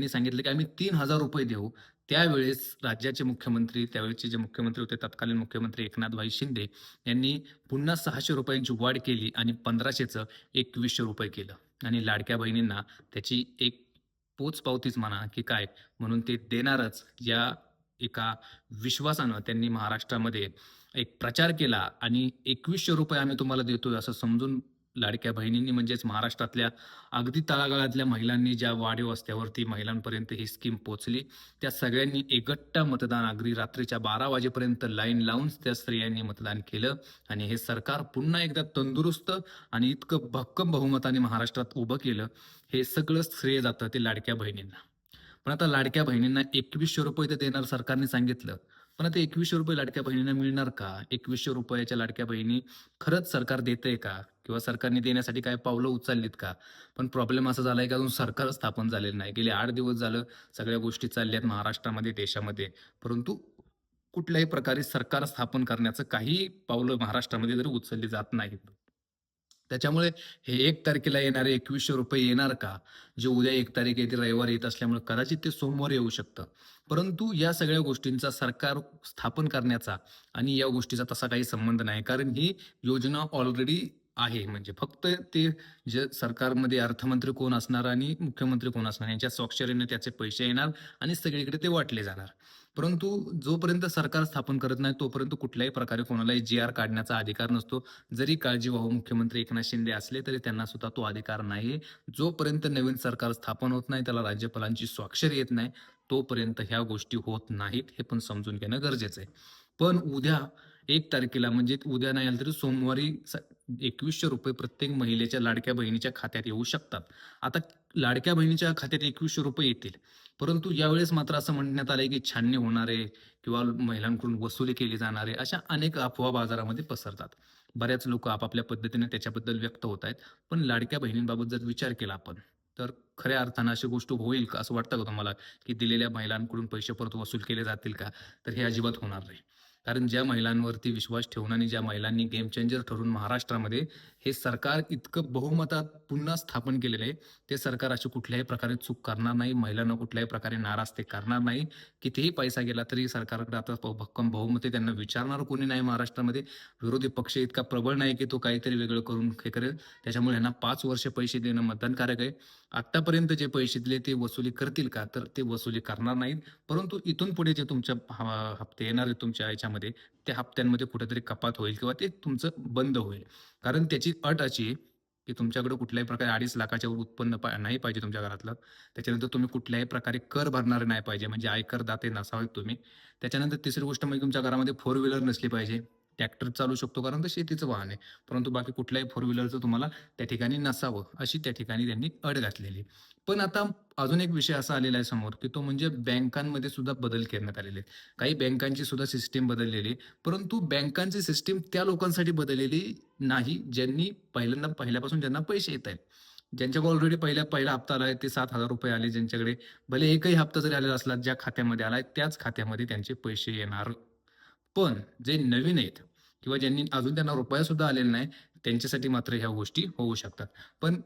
त्यांनी सांगितलं की आम्ही तीन हजार रुपये देऊ. त्यावेळेस राज्याचे मुख्यमंत्री त्यावेळेचे जे मुख्यमंत्री होते तत्कालीन मुख्यमंत्री एकनाथभाई शिंदे यांनी पुन्हा सहाशे रुपयांची वाढ केली आणि पंधराशेचं एकवीसशे रुपये केलं. आणि लाडक्या बहिणींना त्याची एक पोच पावतीच म्हणा की काय म्हणून ते देणारच या एका विश्वासानं त्यांनी महाराष्ट्रामध्ये एक प्रचार केला आणि एकवीसशे रुपये आम्ही तुम्हाला देतोय असं समजून लाडक्या बहिणींनी म्हणजेच महाराष्ट्रातल्या अगदी तळागाळातल्या महिलांनी ज्या वाडीवस्त्यावरती महिलांपर्यंत ही स्कीम पोचली त्या सगळ्यांनी एकट्टा मतदान अगदी रात्रीच्या बारा वाजेपर्यंत लाईन लावून त्या स्त्रियांनी मतदान केलं आणि हे सरकार पुन्हा एकदा तंदुरुस्त आणि इतकं भक्कम बहुमताने महाराष्ट्रात उभं केलं हे सगळं श्रेय जातं ते लाडक्या बहिणींना. पण आता लाडक्या बहिणींना एकवीसशे रुपये ते देणार सरकारने सांगितलं पण आता एकवीसशे रुपये लाडक्या बहिणींना मिळणार का? एकवीसशे रुपयाच्या लाडक्या बहिणी खरंच सरकार देतंय का? किंवा सरकारने देण्यासाठी काय पावलं उचललीत का? पण प्रॉब्लेम असा झालाय की अजून सरकार स्थापन झालेलं नाही. गेले आठ दिवस झालं सगळ्या गोष्टी चालल्यात महाराष्ट्रामध्ये देशामध्ये. परंतु कुठल्याही प्रकारे सरकार स्थापन करण्याचं काही पावलं महाराष्ट्रामध्ये जरी उचलली जात नाहीत. त्याच्यामुळे हे एक तारखेला येणारे एकवीसशे रुपये येणार का? जे उद्या एक तारीख येते रविवार येत असल्यामुळे कदाचित ते सोमवार येऊ शकतं. परंतु या सगळ्या गोष्टींचा सरकार स्थापन करण्याचा आणि या गोष्टीचा तसा काही संबंध नाही. कारण ही योजना ऑलरेडी आहे. म्हणजे फक्त ते जे सरकारमध्ये अर्थमंत्री कोण असणार आणि मुख्यमंत्री कोण असणार यांच्या स्वाक्षरीने त्याचे पैसे येणार आणि सगळीकडे ते वाटले जाणार. परंतु जोपर्यंत सरकार स्थापन करत नाही तोपर्यंत कुठल्याही प्रकारे कोणालाही जी आर काढण्याचा अधिकार नसतो. जरी काळजीवाहू मुख्यमंत्री एकनाथ शिंदे असले तरी त्यांना सुद्धा तो अधिकार नाही. जोपर्यंत नवीन सरकार स्थापन होत नाही त्याला राज्यपालांची स्वाक्षरी येत नाही तोपर्यंत ह्या गोष्टी होत नाहीत हे पण समजून घेणं गरजेचं आहे. पण उद्या एक तारखेला म्हणजे उद्या नाही आलं तरी सोमवारी एकवीसशे रुपये प्रत्येक महिलेच्या लाडक्या बहिणीच्या खात्यात येऊ शकतात. आता लाडक्या बहिणीच्या खात्यात एकवीसशे रुपये येतील. परंतु यावेळेस मात्र असं म्हणण्यात आलंय की छाननी होणारे किंवा महिलांकडून वसुली केली जाणारे अशा अनेक अफवा बाजारामध्ये पसरतात. बऱ्याच लोक आपापल्या पद्धतीने त्याच्याबद्दल व्यक्त होत आहेत. पण लाडक्या बहिणींबाबत जर विचार केला आपण तर खऱ्या अर्थानं अशी गोष्ट होईल का? असं वाटतं का तुम्हाला की दिलेल्या महिलांकडून पैसे परत वसूल केले जातील का? तर हे अजिबात होणार नाही. कारण ज्या महिलांवरती विश्वास ठेवून आणि ज्या महिलांनी गेम चेंजर ठरून महाराष्ट्रामध्ये हे सरकार इतकं बहुमतात पुन्हा स्थापन केलेलं आहे ते सरकार अशी कुठल्याही प्रकारे चूक करणार नाही महिलांना कुठल्याही प्रकारे नाराज ते करणार नाही. कितीही पैसा गेला तरी सरकारकडे आता भक्कम बहुमत आहे. त्यांना विचारणार कोणी नाही महाराष्ट्रामध्ये. विरोधी पक्ष इतका प्रबळ नाही की तो काहीतरी वेगळं करून हे करेल. त्याच्यामुळे यांना पाच वर्ष पैसे देणं मतदानकारक आहे. आतापर्यंत जे पैसे दिले ते वसुली करतील का? तर ते वसुली करणार नाहीत. परंतु इथून पुढे जे तुमच्या हप्ते येणार आहेत तुमच्या याच्यामध्ये त्या हप्त्यांमध्ये कुठेतरी कपात होईल किंवा ते तुमचं बंद होईल. कारण त्याची अट अशी आहे की तुमच्याकडे कुठल्याही प्रकारे अडीच लाखाच्या वर उत्पन्न पा- नाही पाहिजे तुमच्या घरातलं. त्याच्यानंतर तुम्ही कुठल्याही प्रकारे कर भरणारे नाही पाहिजे. म्हणजे आयकर दाते नसावेत तुम्ही. त्याच्यानंतर तिसरी गोष्ट म्हणजे तुमच्या घरामध्ये फोर व्हीलर नसली पाहिजे. ट्रॅक्टर चालू शकतो कारण ते शेतीचं वाहन आहे. परंतु बाकी कुठल्याही फोर व्हीलरचं तुम्हाला त्या ठिकाणी नसावं अशी त्या ठिकाणी त्यांनी अट घातलेली. पण आता अजून एक विषय असा आलेला आहे समोर की तो म्हणजे बँकांमध्ये सुद्धा बदल करण्यात आलेले आहेत. काही बँकांची सुद्धा सिस्टीम बदललेली आहे. परंतु बँकांची सिस्टीम त्या लोकांसाठी बदललेली नाही ज्यांनी पहिल्यांदा पहिल्यापासून ज्यांना पैसे येत आहेत. ज्यांच्याकडे ऑलरेडी पहिल्या पहिला हप्ता आला आहे ते सात हजार रुपये आले ज्यांच्याकडे. भले एकही हप्ता जरी आलेला असला ज्या खात्यामध्ये आलाय त्याच खात्यामध्ये त्यांचे पैसे येणार. पण जे नवीन आहेत किंवा ज्यांनी अजून त्यांना रुपया सुद्धा आलेला नाही त्यांच्यासाठी मात्र ह्या गोष्टी होऊ शकतात. पण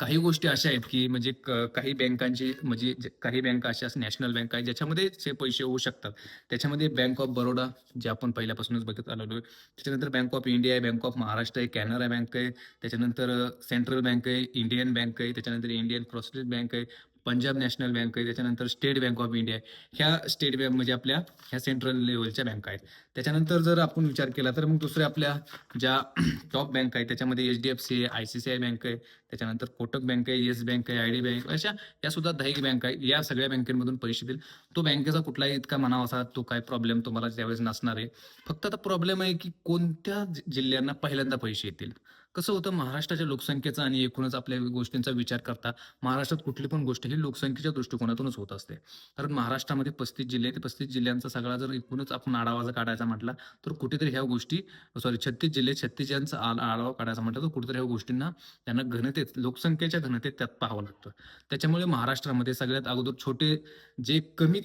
काही गोष्टी अशा आहेत की म्हणजे क- काही बँकांची म्हणजे जे- काही बँका अशा नॅशनल बँक आहे ज्याच्यामध्ये जे पैसे होऊ शकतात. त्याच्यामध्ये बँक ऑफ बरोडा जे आपण पहिल्यापासूनच बघत आलेलो आहे त्याच्यानंतर बँक ऑफ इंडिया आहे बँक ऑफ महाराष्ट्र आहे कॅनरा बँक आहे त्याच्यानंतर सेंट्रल बँक आहे इंडियन बँक आहे त्याच्यानंतर इंडियन प्रोसेस बँक आहे पंजाब नॅशनल बँक आहे त्याच्यानंतर स्टेट बँक ऑफ इंडिया ह्या स्टेट बँक म्हणजे आपल्या ह्या सेंट्रल लेवलच्या बँका आहेत. त्याच्यानंतर जर आपण विचार केला तर मग दुसऱ्या आपल्या ज्या टॉप बँक आहेत त्याच्यामध्ये एच डी एफ सी आहे I C C I bank आहे त्याच्यानंतर कोटक बँक आहे येस बँक आहे आय डी बँक अशा या सुद्धा दहा बँक आहे या सगळ्या बँकेमधून पैसे देईल. तो बँकेचा कुठलाही इतका म्हणावा असा तो काय प्रॉब्लेम तुम्हाला त्यावेळेस नसणार आहे. फक्त आता प्रॉब्लेम आहे की कोणत्या जि- जिल्ह्यांना पहिल्यांदा पैसे येतील? कसं होतं महाराष्ट्राच्या लोकसंख्येचा आणि एकूणच आपल्या गोष्टींचा विचार करता महाराष्ट्रात कुठली पण गोष्ट ही लोकसंख्येच्या दृष्टिकोनातूनच होत असते. कारण महाराष्ट्रामध्ये पस्तीस जिल्हे आहेत पस्तीस जिल्ह्यांचा सगळा जर एकूणच आपण आढावा जर काढायचा म्हटला तर कुठेतरी ह्या गोष्टी सॉरी छत्तीस जिल्हे छत्तीस जिल्ह्यांचा आढावा काढायचा म्हटलं तर कुठेतरी ह्या गोष्टींना त्यांना घनतेत लोकसंख्येच्या घनतेत त्यात पाहावं लागतं. त्याच्यामुळे महाराष्ट्रामध्ये सगळ्यात अगोदर छोटे जे कमी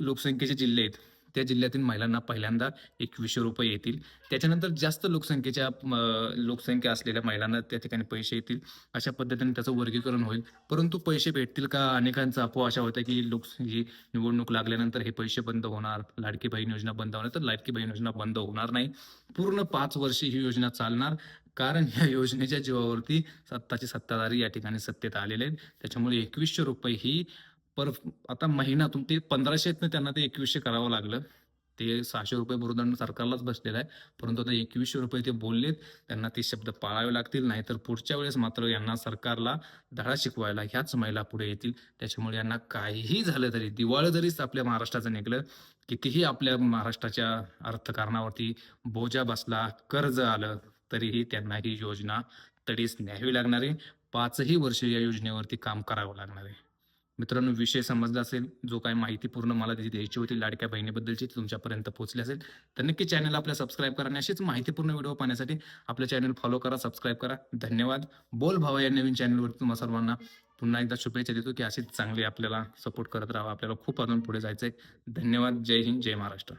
लोकसंख्येचे जिल्हे आहेत त्या जिल्ह्यातील महिलांना पहिल्यांदा एकवीसशे रुपये येतील. त्याच्यानंतर जास्त लोकसंख्येच्या लोकसंख्या असलेल्या महिलांना त्या ठिकाणी पैसे येतील. अशा पद्धतीने त्याचं वर्गीकरण होईल. परंतु पैसे भेटतील का? अनेकांचा अफवा अशा होत्या की लोक ही निवडणूक लागल्यानंतर हे पैसे बंद होणार लाडकी बहीण योजना बंद होणार. तर लाडकी बहीण योजना बंद होणार नाही. पूर्ण पाच वर्षे ही योजना चालणार. कारण या योजनेच्या जीवावरती सत्ताची सत्ताधारी या ठिकाणी सत्तेत आलेले आहेत. त्याच्यामुळे एकवीसशे रुपये ही पर आता महिन्यातून ते पंधराशेतनं त्यांना ते एकवीसशे करावं लागलं. ते सहाशे रुपये भूर्दंड सरकारलाच बसलेला आहे. परंतु आता एकवीसशे रुपये ते बोललेत. त्यांना ते शब्द पाळावे लागतील नाहीतर पुढच्या वेळेस मात्र यांना सरकारला धडा शिकवायला ह्याच महिला पुढे येतील. त्याच्यामुळे यांना काहीही झालं तरी दिवाळं जरीच आपल्या महाराष्ट्राचं निघलं कितीही आपल्या महाराष्ट्राच्या अर्थकारणावरती बोजा बसला कर्ज आलं तरीही त्यांना ही योजना तडीस न्यावी लागणार आहे. पाचही वर्ष या योजनेवरती काम करावं लागणार आहे. मित्रांनो विषय समजला असेल जो काही माहिती पूर्ण मला तिथे द्यायची होती लाडक्या बहिणीबद्दलची ती तुमच्यापर्यंत पोहोचली असेल तर नक्की चॅनल आपल्या सबस्क्राईब करा आणि अशीच माहितीपूर्ण व्हिडिओ पाहण्यासाठी आपलं चॅनल फॉलो करा सबस्क्राईब करा. धन्यवाद. बोल भावा या नवीन चॅनलवरती तुम्हा सर्वांना. पुन्हा एकदा शुभेच्छा देतो की अशीच चांगली आपल्याला सपोर्ट करत राहा. आपल्याला खूप अजून पुढे जायचंय. धन्यवाद. जय हिंद. जय महाराष्ट्र.